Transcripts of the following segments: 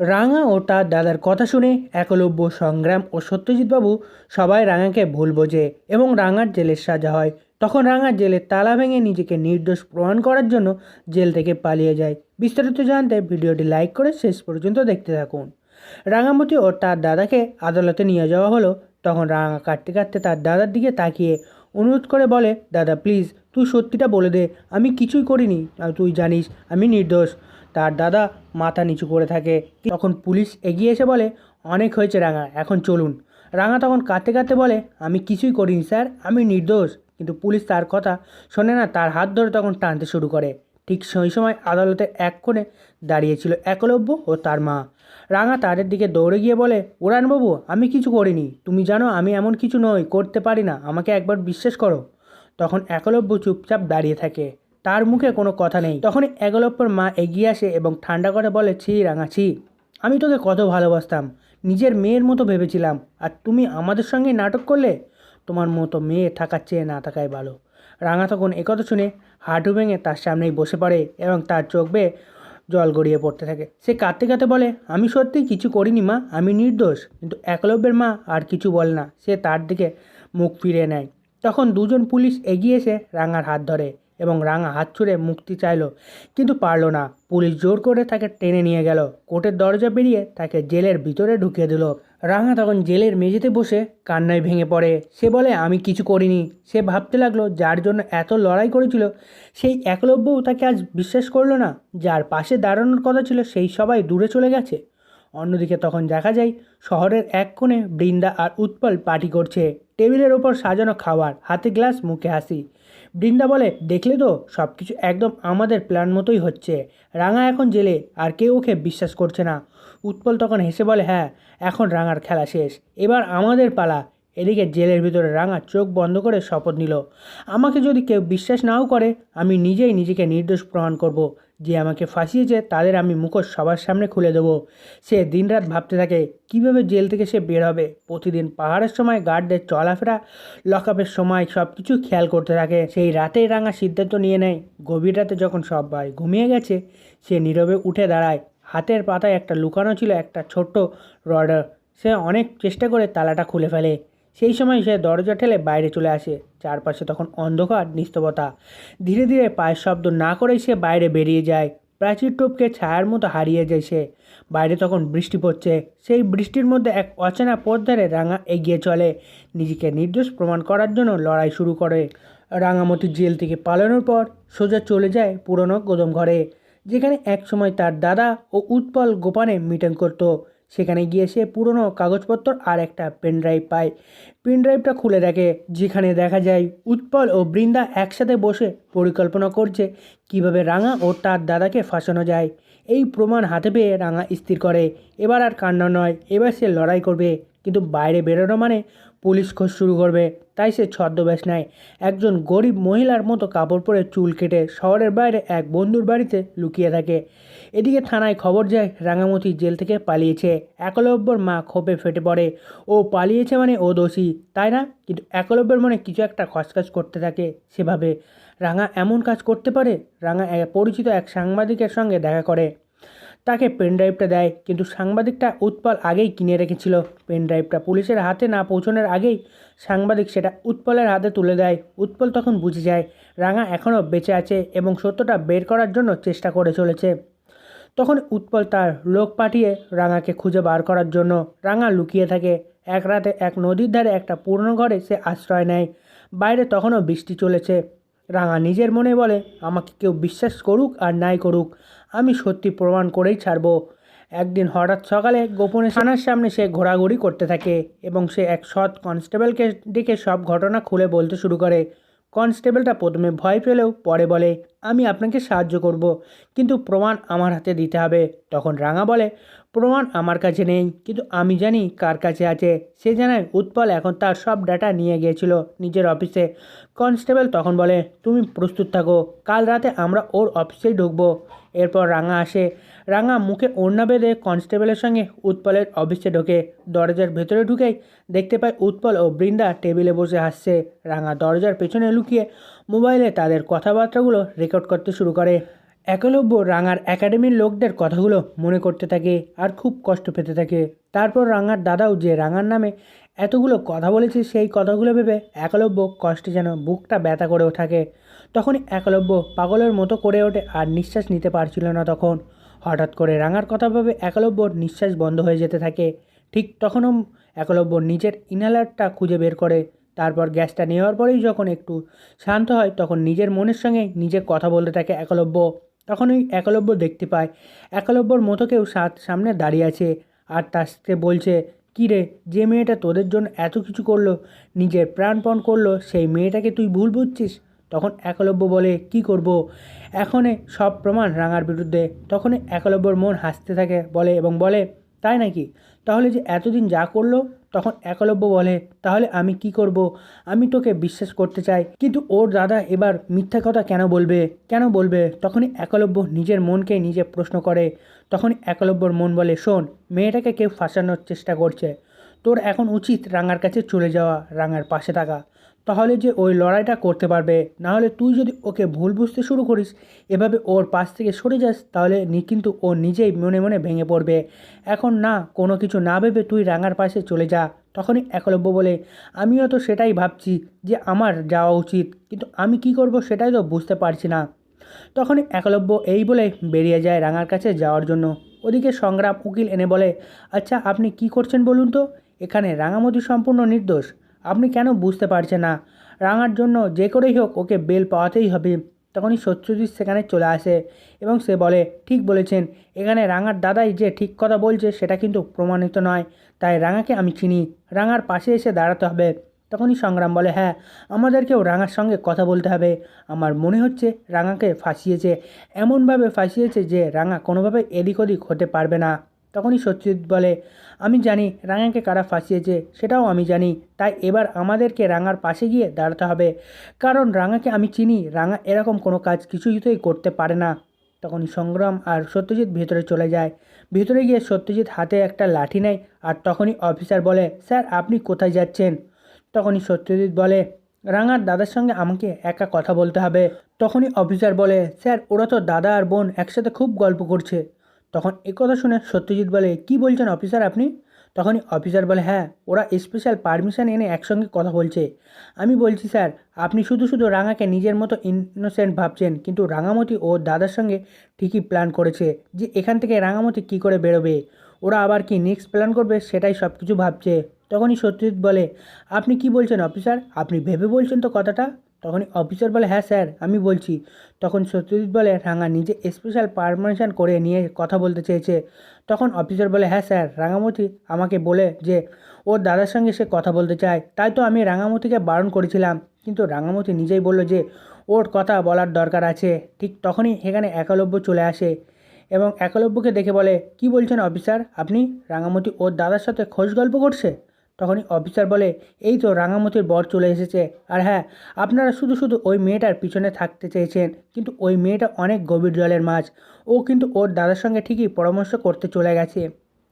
রাঙা ও তার দাদার কথা শুনে একলব্য সংগ্রাম ও সত্যজিৎবাবু সবাই রাঙাকে ভুল বোঝে এবং রাঙার জেলের সাজা হয়। তখন রাঙা জেলের তালা ভেঙে নিজেকে নির্দোষ প্রমাণ করার জন্য জেল থেকে পালিয়ে যায়। বিস্তারিত জানতে ভিডিওটি লাইক করে শেষ পর্যন্ত দেখতে থাকুন। রাঙামতি ও তার দাদাকে আদালতে নিয়ে যাওয়া হলো। তখন রাঙা কাটতে কাটতে তার দাদার দিকে তাকিয়ে অনুরোধ করে বলে, দাদা প্লিজ তুই সত্যিটা বলে দে। আমি কিছুই করিনি। তুই জানিস, আমি নির্দোষ। তার দাদা মাথা নিচু করে থাকে। তখন পুলিশ এগিয়ে এসে বলে, অনেক হয়েছে রাঙা, এখন চলুন। রাঙা তখন কাঁদতে কাঁদতে বলে, আমি কিছুই করিনি স্যার, আমি নির্দোষ। কিন্তু পুলিশ তার কথা শোনে না, তার হাত ধরে তখন টানতে শুরু করে। ঠিক সেই সময় আদালতে এক কোণে দাঁড়িয়েছিল একলব্য ও তার মা। রাঙা তাদের দিকে দৌড়ে গিয়ে বলে উড়ানবাবু আমি কিছু করিনি। তুমি জানো, আমি এমন কিছু নই, করতে পারি না, আমাকে একবার বিশ্বাস করো। তখন একলব্য চুপচাপ দাঁড়িয়ে থাকে। তার মুখে কোনো কথা নেই। তখন একলব্যর মা এগিয়ে আসে এবং ঠান্ডা করে বলে, ছি রাঙা ছি আমি তোকে কত ভালোবাসতাম। নিজের মেয়ের মতো ভেবেছিলাম। আর তুমি আমাদের সঙ্গে নাটক করলে? তোমার মতো মেয়ে থাকার চেয়ে না থাকাই ভালো রাঙা তখন একথা শুনে হাঁটু ভেঙে তার সামনেই বসে পড়ে এবং তার চোখ বেয়ে জল গড়িয়ে পড়তে থাকে। সে কাঁদতে কাঁদতে বলে, আমি সত্যিই কিছু করিনি মা, আমি নির্দোষ। কিন্তু একলব্যের মা আর কিছু বলে না। সে তার দিকে মুখ ফিরিয়ে নেয়। তখন দুজন পুলিশ এগিয়ে এসে রাঙার হাত ধরে। এবং রাঙা হাত ছুঁড়ে মুক্তি চাইলো। কিন্তু পারল না। পুলিশ জোর করে তাকে টেনে নিয়ে গেল। কোর্টের দরজা পেরিয়ে তাকে জেলের ভিতরে ঢুকিয়ে দিল। রাঙা তখন জেলের মেঝেতে বসে কান্নায় ভেঙে পড়ে। সে বলে, আমি কিছু করিনি। সে ভাবতে লাগল, যার জন্য এত লড়াই করেছিল, সেই একলব্যও তাকে আজ বিশ্বাস করল না। যার পাশে দাঁড়ানোর কথা ছিল, সেই সবাই দূরে চলে গেছে। অন্যদিকে তখন দেখা যায়, শহরের এক কোণে বৃন্দা আর উৎপল পার্টি করছে। টেবিলের ওপর সাজানো খাবার, হাতে গ্লাস, মুখে হাসি। বৃন্দা বলে, দেখলে তো সব কিছু একদম আমাদের প্ল্যান মতোই হচ্ছে। রাঙা এখন জেলে, আর কেউ ওকে বিশ্বাস করছে না। উৎপল তখন হেসে বলে হ্যাঁ এখন রাঙার খেলা শেষ। এবার আমাদের পালা। এদিকে জেলের ভিতরে রাঙা চোখ বন্ধ করে শপথ নিল। আমাকে যদি কেউ বিশ্বাস নাও করে, আমি নিজেই নিজেকে নির্দোষ প্রমাণ করব। যে আমাকে ফাঁসিয়েছে, তাদের আমি মুখোশ সবার সামনে খুলে দেবো। সে দিনরাত ভাবতে থাকে, কীভাবে জেল থেকে সে বের হবে? প্রতিদিন পাহাড়ের সময় গার্ডদের চলাফেরা, লকআপের সময় সব কিছু খেয়াল করতে থাকে। সেই রাতেই রাঙা সিদ্ধান্ত নিয়ে নেয়, গভীর রাতে যখন সবাই ঘুমিয়ে গেছে, সে নীরবে উঠে দাঁড়ায়। হাতের পাতায় একটা লুকানো ছিল একটা ছোট্ট রডার। সে অনেক চেষ্টা করে তালাটা খুলে ফেলে। সেই সময় সে দরজা ঠেলে বাইরে চলে আসে। চারপাশে তখন অন্ধকার নিস্তবতা ধীরে ধীরে পায়ের শব্দ না করেই সে বাইরে বেরিয়ে যায়। প্রাচীর টোপকে ছায়ার মতো হারিয়ে যায় সে। বাইরে তখন বৃষ্টি পড়ছে। সেই বৃষ্টির মধ্যে এক অচেনা পথ ধরে রাঙা এগিয়ে চলে। নিজেকে নির্দোষ প্রমাণ করার জন্য লড়াই শুরু করে। রাঙামতি জেল থেকে পালানোর পর সোজা চলে যায় পুরনো গোদম ঘরে যেখানে একসময় তার দাদা ও উৎপল গোপানে মিটিং করতো। সেখানে গিয়ে সে পুরনো কাগজপত্র আর একটা পেনড্রাইভ পায়। পেনড্রাইভটা খুলে দেখে, যেখানে দেখা যায় উৎপল ও বৃন্দা একসাথে বসে পরিকল্পনা করছে কীভাবে রাঙা ও তার দাদাকে ফাঁসানো যায়। এই প্রমাণ হাতে পেয়ে রাঙা স্থির করে। এবার আর কান্না নয়, এবার সে লড়াই করবে। কিন্তু বাইরে বেরোনো মানে পুলিশ খোঁজ শুরু করবে, তাই সে ছদ্মবেশ নেয়। একজন গরিব মহিলার মতো কাপড় পরে চুল কেটে শহরের বাইরে এক বন্ধুর বাড়িতে লুকিয়ে থাকে। এদিকে থানায় খবর যায়, রাঙামতি জেল থেকে পালিয়েছে। একলব্যর মা ক্ষোভে ফেটে পড়ে। ও পালিয়েছে মানে ও দোষী, তাই না? কিন্তু একলব্যের মনে কিছু একটা খচখচ করতে থাকে সেভাবে। রাঙা এমন কাজ করতে পারে? রাঙা পরিচিত এক সাংবাদিকের সঙ্গে দেখা করে। তাকে পেনড্রাইভটা দেয়, কিন্তু সাংবাদিকটা উৎপল আগেই কিনে রেখেছিল। পেনড্রাইভটা পুলিশের হাতে না পৌঁছানোর আগেই সাংবাদিক সেটা উৎপলের হাতে তুলে দেয়। উৎপল তখন বুঝে যায়, রাঙা এখনও বেঁচে আছে এবং সত্যটা বের করার জন্য চেষ্টা করে চলেছে। তখন উৎপল তার লোক পাঠিয়ে রাঙাকে খুঁজে বার করার জন্য। রাঙা লুকিয়ে থাকে। এক রাতে এক নদীর ধারে একটা পুরনো ঘরে সে আশ্রয় নেয়। বাইরে তখনও বৃষ্টি চলেছে। রাঙা নিজের মনে বলে, আমাকে কেউ বিশ্বাস করুক আর নাই করুক, আমি সত্যি প্রমাণ করেই ছাড়বো। একদিন হঠাৎ সকালে গোপনে থানার সামনে সে ঘোরাঘুরি করতে থাকে এবং সে এক সৎ কনস্টেবলকে ডেকে সব ঘটনা খুলে বলতে শুরু করে। কনস্টেবলটা প্রথমে ভয় পেলেও পরে বলে, আমি আপনাকে সাহায্য করব, কিন্তু প্রমাণ আমার হাতে দিতে হবে। তখন রাঙা বলে প্রমাণ আমার কাছে নেই। কিন্তু আমি জানি কার কাছে আছে। সে জানায়, উৎপল এখন তার সব ডাটা নিয়ে গিয়েছিল নিজের অফিসে। কনস্টেবল তখন বলে, তুমি প্রস্তুত থাকো। কাল রাতে আমরা ওর অফিসেই ঢুকবো। এরপর রাঙা আসে। রাঙা মুখে ওড়না বেঁধে কনস্টেবলের সঙ্গে উৎপলের অফিসে ঢোকে। দরজার ভেতরে ঢুকেই দেখতে পায় উৎপল ও বৃন্দা টেবিলে বসে হাসছে। রাঙা দরজার পেছনে লুকিয়ে মোবাইলে তাদের কথাবার্তাগুলো রেকর্ড করতে শুরু করে। একলব্য রাঙার একাডেমির লোকদের কথাগুলো মনে করতে থাকে আর খুব কষ্ট পেতে থাকে। তারপর রাঙার দাদাও যে রাঙার নামে এতগুলো কথা বলেছে, সেই কথাগুলো ভেবে একলব্য কষ্টে যেন বুকটা ব্যথা করেও থাকে। তখনই একলব্য পাগলের মতো করে ওঠে আর নিঃশ্বাস নিতে পারছিল না তখন। হঠাৎ করে রাঙার কথা ভেবে একলব্যর নিঃশ্বাস বন্ধ হয়ে যেতে থাকে। ঠিক তখনও একলব্য নিজের ইনহেলারটা খুঁজে বের করে। তারপর গ্যাসটা নেওয়ার পরেই যখন একটু শান্ত হয়, তখন নিজের মনের সঙ্গে নিজে কথা বলতে থাকে একলব্য। তখন ওই একলব্য দেখতে পায়। একলব্যর মতো কেউ সাত- সামনে দাঁড়িয়ে আছে আর তার সাথে বলছে, কী রে, যে মেয়েটা তোদের জন্য এত কিছু করল, নিজের প্রাণপণ করল, সেই মেয়েটাকে তুই ভুল বুঝছিস? তখন একলব্য বলে, কি করব? এখনে সব প্রমাণ রাঙার বিরুদ্ধে। তখনই একলব্যর মন হাসতে থাকে, বলে এবং বলে, তাই নাকি? তাহলে যে এতদিন যা করল তখন একলব্য বলে, তাহলে আমি কি করব? আমি তোকে বিশ্বাস করতে চাই। কিন্তু ওর দাদা এবার মিথ্যা কথা কেন বলবে? কেন বলবে? তখনই একলব্য নিজের মনকে নিজে প্রশ্ন করে। তখন একলব্যর মন বলে, শোন, মেয়েটাকে কেউ ফাঁসানোর চেষ্টা করছে। তোর এখন উচিত রাঙার কাছে চলে যাওয়া, রাঙার পাশে থাকা। তাহলে যে ওই লড়াইটা করতে পারবে নাহলে তুই যদি ওকে ভুল বুঝতে শুরু করিস, এভাবে ওর পাশ থেকে সরে যাস, তাহলে কিন্তু ও নিজেই মনে মনে ভেঙে পড়বে। এখন না, কোনো কিছু না ভেবে তুই রাঙার পাশে চলে যা, তখনই একলব্য বলে, আমিও তো সেটাই ভাবছি যে আমার যাওয়া উচিত, কিন্তু আমি কি করব সেটাই তো বুঝতে পারছি না। তখনই একলব্য এই বলে বেরিয়ে যায় রাঙার কাছে যাওয়ার জন্য। ওদিকে সংগ্রাম উকিল এনে বলে আচ্ছা আপনি কি করছেন বলুন তো? এখানে রাঙামতি সম্পূর্ণ নির্দোষ। আপনি কেন বুঝতে পারছেন না? রাঙার জন্য যে করেই হোক ওকে বেল পাওয়াতেই হবে। তখনই সত্যজিৎ সেখানে চলে আসে এবং সে বলে, ঠিক বলেছেন। এখানে রাঙার দাদাই যে ঠিক কথা বলছে সেটা কিন্তু প্রমাণিত নয়। তাই রাঙাকে আমি চিনি। রাঙার পাশে এসে দাঁড়াতে হবে। তখনই সংগ্রাম বলে হ্যাঁ আমাদেরকেও রাঙার সঙ্গে কথা বলতে হবে। আমার মনে হচ্ছে রাঙাকে ফাঁসিয়েছে। এমনভাবে ফাঁসিয়েছে যে রাঙা কোনোভাবে এদিক ওদিক হতে পারবে না। তখনই সত্যজিৎ বলে, আমি জানি রাঙাকে কারা ফাঁসিয়েছে, সেটাও আমি জানি। তাই এবার আমাদেরকে রাঙার পাশে গিয়ে দাঁড়াতে হবে। কারণ রাঙাকে আমি চিনি, রাঙা এরকম কোনো কাজ কিছুতেই করতে পারে না। তখনই সংগ্রাম আর সত্যজিৎ ভেতরে চলে যায়। ভেতরে গিয়ে সত্যজিৎ হাতে একটা লাঠি নেয় আর তখনই অফিসার বলে, স্যার, আপনি কোথায় যাচ্ছেন? তখনই সত্যজিৎ বলে, রাঙার দাদার সঙ্গে আমাকে একা কথা বলতে হবে। তখনই অফিসার বলে, স্যার, ওরা তো দাদা আর বোন একসাথে খুব গল্প করছে। তখন কথা শুনে সত্যজিৎ বলে, কি বলছেন অফিসার আপনি? তখনই অফিসার বলে হ্যাঁ ওরা স্পেশাল পারমিশন এনে একসঙ্গে কথা বলছে। আমি বলছি, স্যার, আপনি শুধু শুধু রাঙাকে নিজের মতো ইনোসেন্ট ভাবছেন, কিন্তু রাঙামতি ও দাদার সঙ্গে ঠিকই প্ল্যান করেছে যে এখান থেকে রাঙামতি কী করে বেরোবে। ওরা আবার কি নেক্সট প্ল্যান করবে সেটাই সব কিছু ভাবছে। তখনই সত্যজিৎ বলে, আপনি কি বলছেন অফিসার আপনি ভেবে বলছেন তো কথাটা? তখনই অফিসার বলে হ্যাঁ স্যার, আমি বলছি। তখন সত্যজিৎ বলে, রাঙা নিজে স্পেশাল পারমিশন করে নিয়ে কথা বলতে চেয়েছে। তখন অফিসার বলে হ্যাঁ স্যার, রাঙামতি আমাকে বলে যে ওর দাদার সঙ্গে সে কথা বলতে চায়। তাই তো আমি রাঙামতিকে বারণ করেছিলাম। কিন্তু রাঙামতি নিজেই বলল যে, ওর কথা বলার দরকার আছে। ঠিক তখনই এখানে একলব্য চলে আসে এবং একলব্যকে দেখে বলে, কি বলছেন অফিসার আপনি রাঙামতি ওর দাদার সাথে খোঁজ গল্প করছে? তখনই অফিসার বলে, এই তো রাঙামতির বর চলে এসেছে। আর হ্যাঁ আপনারা শুধু শুধু ওই মেয়েটার পিছনে থাকতে চেয়েছেন, কিন্তু ওই মেয়েটা অনেক গভীর জলের মাছ। ও কিন্তু ওর দাদার সঙ্গে ঠিকই পরামর্শ করতে চলে গেছে।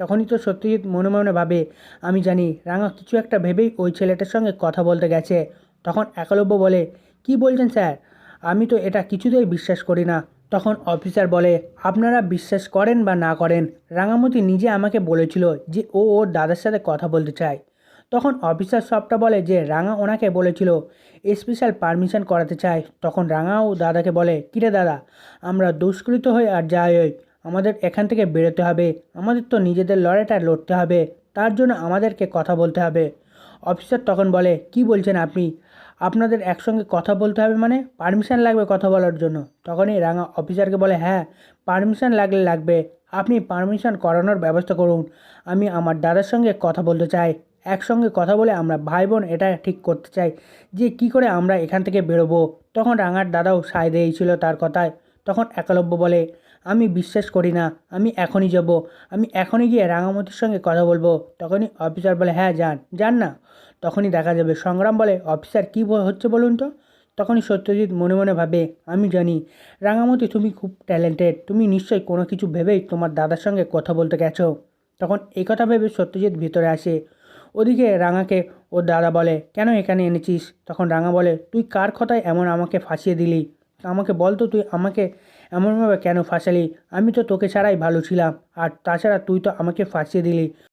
তখনই তো সত্যজিৎ মনে মনে ভাবে, আমি জানি, রাঙা কিছু একটা ভেবেই ওই ছেলেটার সঙ্গে কথা বলতে গেছে। তখন একলব্য বলে, কি বলছেন স্যার? আমি তো এটা কিছুতেই বিশ্বাস করি না। তখন অফিসার বলে, আপনারা বিশ্বাস করেন বা না করেন, রাঙামতি নিজে আমাকে বলেছিল যে ও ওর দাদার সাথে কথা বলতে চায়। তখন অফিসার সবটা বলে যে রাঙা ওনাকে বলেছিল, স্পেশাল পারমিশন করাতে চায় তখন রাঙাও দাদাকে বলে, কিরে দাদা, আমরা দুষ্কৃত হয়ে আর যাই হই আমাদের এখান থেকে বেরোতে হবে। আমাদের তো নিজেদের লড়াইটা লড়তে হবে। তার জন্য আমাদেরকে কথা বলতে হবে। অফিসার তখন বলে, কি বলছেন আপনি? আপনাদের একসঙ্গে কথা বলতে হবে মানে? পারমিশন লাগবে কথা বলার জন্য? তখনই রাঙা অফিসারকে বলে হ্যাঁ পারমিশন লাগলে লাগবে। আপনি পারমিশন করানোর ব্যবস্থা করুন। আমি আমার দাদার সঙ্গে কথা বলতে চাই। একসঙ্গে কথা বলে আমরা ভাই বোন এটা ঠিক করতে চাই যে কি করে আমরা এখান থেকে বেরোবো। তখন রাঙার দাদাও সায় দিয়েছিল তার কথায়। তখন একলব্য বলে, আমি বিশ্বাস করি না, আমি এখনই যাব। আমি এখনই গিয়ে রাঙামতির সঙ্গে কথা বলব। তখনই অফিসার বলে হ্যাঁ যান। যান না? তখনই দেখা যাবে, সংগ্রাম বলে, অফিসার কী হচ্ছে বলুন তো? তখনই সত্যজিৎ মনে মনে ভাবে, আমি জানি। রাঙামতি, তুমি খুব ট্যালেন্টেড। তুমি নিশ্চয়ই কোনো কিছু ভেবেই তোমার দাদার সঙ্গে কথা বলতে গেছো? তখন এই কথা ভেবে সত্যজিৎ ভিতরে আসে। ওদিকে রাঙাকে ওর দাদা বলে, কেন এখানে এনেছিস? তখন রাঙা বলে, তুই কার কথায় এমন আমাকে ফাঁসিয়ে দিলি? আমাকে বল তো তুই আমাকে এমনভাবে কেন ফাঁসালি? আমি তো তোকে ছাড়াই ভালো ছিলাম, আর তাছাড়া তুই তো আমাকে ফাঁসিয়ে দিলি।